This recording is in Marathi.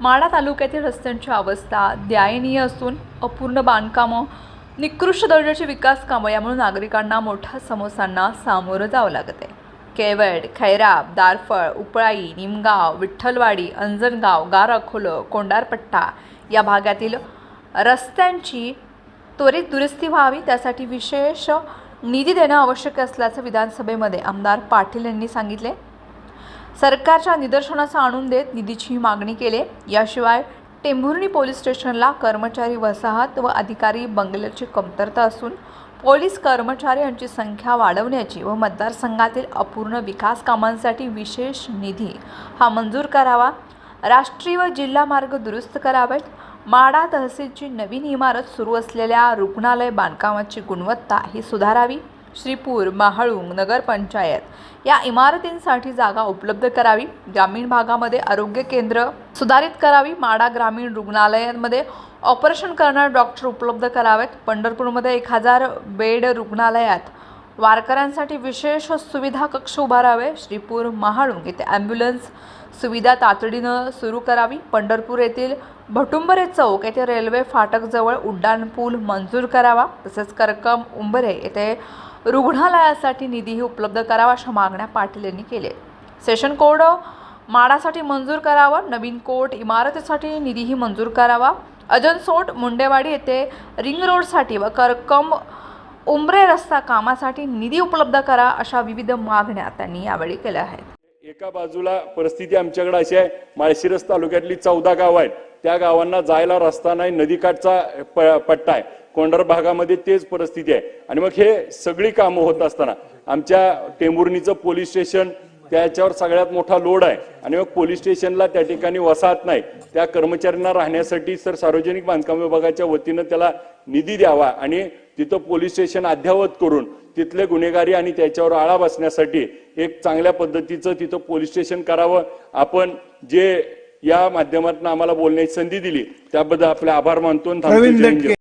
माढा तालुक्यातील रस्त्यांची अवस्था दयनीय असून अपूर्ण बांधकामं निकृष्ट दर्जाची विकास कामं यामुळे नागरिकांना मोठ्या समस्यांना सामोरं जावं लागत आहे. केवड खैराब दारफळ उपळाई निमगाव विठ्ठलवाडी अंजनगाव गारखोलं कोंडारपट्टा या भागातील रस्त्यांची त्वरित दुरुस्ती व्हावी त्यासाठी विशेष निधी देणं आवश्यक असल्याचं विधानसभेमध्ये आमदार पाटील यांनी सांगितले. सरकारच्या निदर्शनास आणून देत निधीची मागणी केली. याशिवाय टेंभुर्णी पोलीस स्टेशनला कर्मचारी वसाहत व अधिकारी बंगल्याची कमतरता असून पोलीस कर्मचारी यांची संख्या वाढवण्याची व मतदारसंघातील अपूर्ण विकास कामांसाठी विशेष निधी हा मंजूर करावा. राष्ट्रीय व जिल्हा मार्ग दुरुस्त करावेत. माडा तहसीलची नवीन इमारत सुरू असलेल्या रुग्णालय बांधकामाची गुणवत्ता ही सुधारावी. श्रीपूर महाळुंग नगरपंचायत या इमारतींसाठी जागा उपलब्ध करावी. ग्रामीण भागामध्ये आरोग्य केंद्र सुधारित करावी. माडा ग्रामीण रुग्णालयांमध्ये ऑपरेशन करणारे डॉक्टर उपलब्ध करावेत. पंढरपूरमध्ये एक हजार बेड रुग्णालयात. वारकऱ्यांसाठी विशेष सुविधा कक्ष उभारावे. श्रीपूर महाळुंग येथे ॲम्ब्युलन्स सुविधा तातडीनं सुरू करावी. पंढरपूर येथील भटुंबरे चौक येथे रेल्वे फाटकजवळ उड्डाणपूल मंजूर करावा. तसेच करकम उंबरे येथे रुग्णालयासाठी निधीही उपलब्ध करावा अशा मागण्या पाटील यांनी केले सेशन कोड माडासाठी मंजूर करावा नवीन कोर्ट इमारतीसाठी निधीही मंजूर करावा. अजनसोट मुंडेवाडी येथे रिंग रोडसाठी व करकम उंबरे रस्ता कामासाठी निधी उपलब्ध करा अशा विविध मागण्या त्यांनी यावेळी केल्या आहेत. एका बाजूला परिस्थिती आमच्याकडे अशी आहे माळशिरस तालुक्यातली चौदा गावं आहेत. त्या गावांना जायला रस्ता नाही नदीकाठचा प- पट्टा आहे. कोंडर भागामध्ये तेच परिस्थिती आहे. आणि मग हे सगळी कामं होत असताना आमच्या टेंभुर्णीचं पोलीस स्टेशन त्याच्यावर सगळ्यात मोठा लोड आहे. आणि मग पोलीस स्टेशनला त्या ठिकाणी वसाहत नाही. त्या कर्मचाऱ्यांना राहण्यासाठी सर सार्वजनिक बांधकाम विभागाच्या वतीनं त्याला निधी द्यावा आणि तिथं पोलीस स्टेशन अद्ययावत करून तिथले गुन्हेगारी आणि त्याच्यावर आळा बसण्यासाठी एक चांगल्या पद्धतीचं तिथं पोलीस स्टेशन करावं. आपण जे या माध्यमातून आम्हाला बोलण्याची संधी दिली. त्याबद्दल आपले आभार मानतो